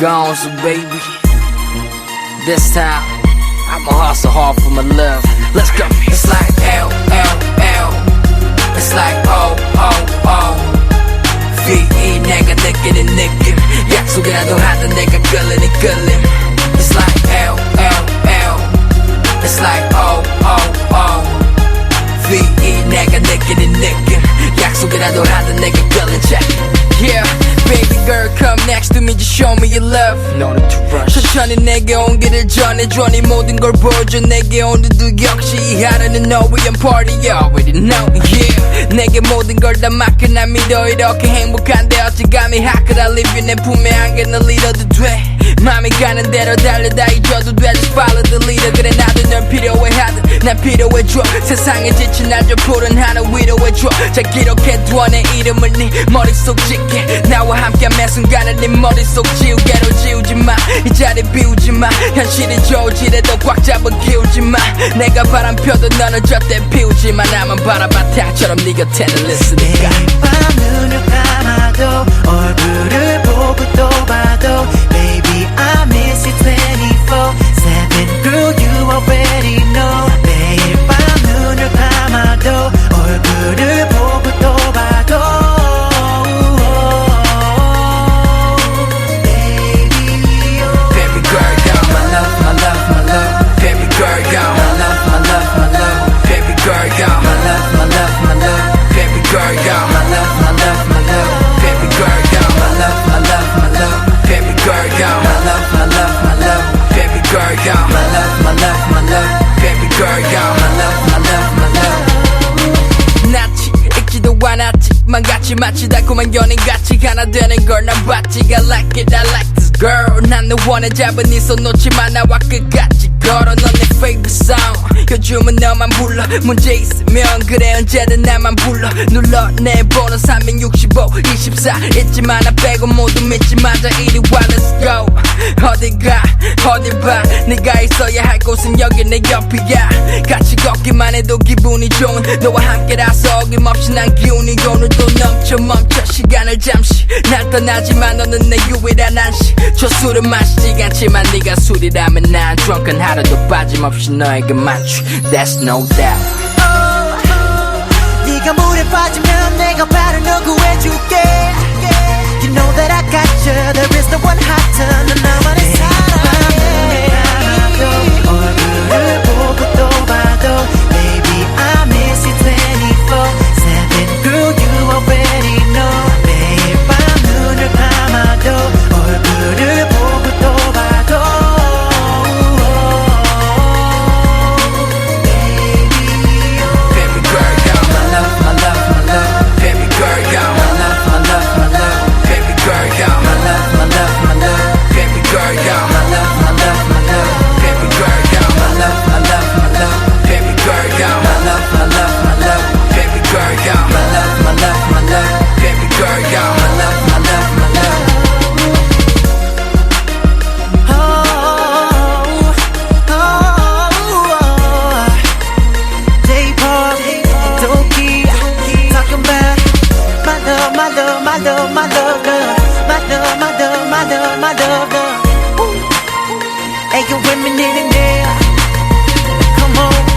gone, so baby. This time, I'ma hustle hard for my love. Let's go. It's like L, L, L. It's like O, O, O. V-E, 내가 느끼는 느낌. 약속이라도 하던 내가 끌리는 끌림. It's like L, L, L. It's like O, O, O. V-E, 내가 느끼는 느낌. 약속이라도 하던 내가 끌린 check. Yeah, Baby girl, come next to me, just show me your love. No need to rush. 천천히 내게 온기를 전해줘, 네 모든 걸 보여줘. 내게 오늘도 역시 이 하루는 너를 위한 party, you already know. Yeah, 내게 모든 걸 다 맡겨 난 믿어 이렇게 행복한데 어찌 감히 How could I leave you 내 품에 안겨 널 잃어도 돼. 맘이 가는 대로 달려다 잊어도 돼 Just follow the leader 그래 나도 널 필요해 하듯 난 필요해줘 세상에 지친 날좀 푸른 하늘 위로해줘 잘 기록해둬 내 이름을 네 머릿속 짓게 나와 함께 매 순간을 네 머릿속 지우개로 지우지마. 이 자리 비우지마. 현실이 좋지래도 꽉 잡아 키우지마. 내가 바람 펴도 너는 절대 피우지마. 나만 바라바타처럼 네 곁에는 있으니까. 밤 눈을 감아도 얼굴을 않았지 망같이 마치 달콤한 연인같이 하나 되는 걸 난 봤지. I like it I like this girl. 난너 원해 잡은 네손 놓지 마. 나와 끝까지 걸어. 넌내 favorite song. 요즘은 너만 불러. 문제 있으면 그래. 언제든 나만 불러. 눌러 내 번호 365 24 있지만 나 빼고 모두 믿지 마자. 이리 와 let's go. 어디가 어디 봐 네가 있어야 할 곳은 여기 내 옆이야. 같이 걷기만 해도 기분이 좋은 너와 함께라서 어김없이 난 기운이 오늘도 넘쳐 멈춰 시간을 잠시 날 떠나지만 너는 내 유일한 안식. 저 술은 마시지 않지만 네가 술이라면 난 drunken 하루도 빠짐없이 너에게 맞추. That's no doubt. 네가 물에 빠지면 dove, dove. Hey, you women in the. Come on.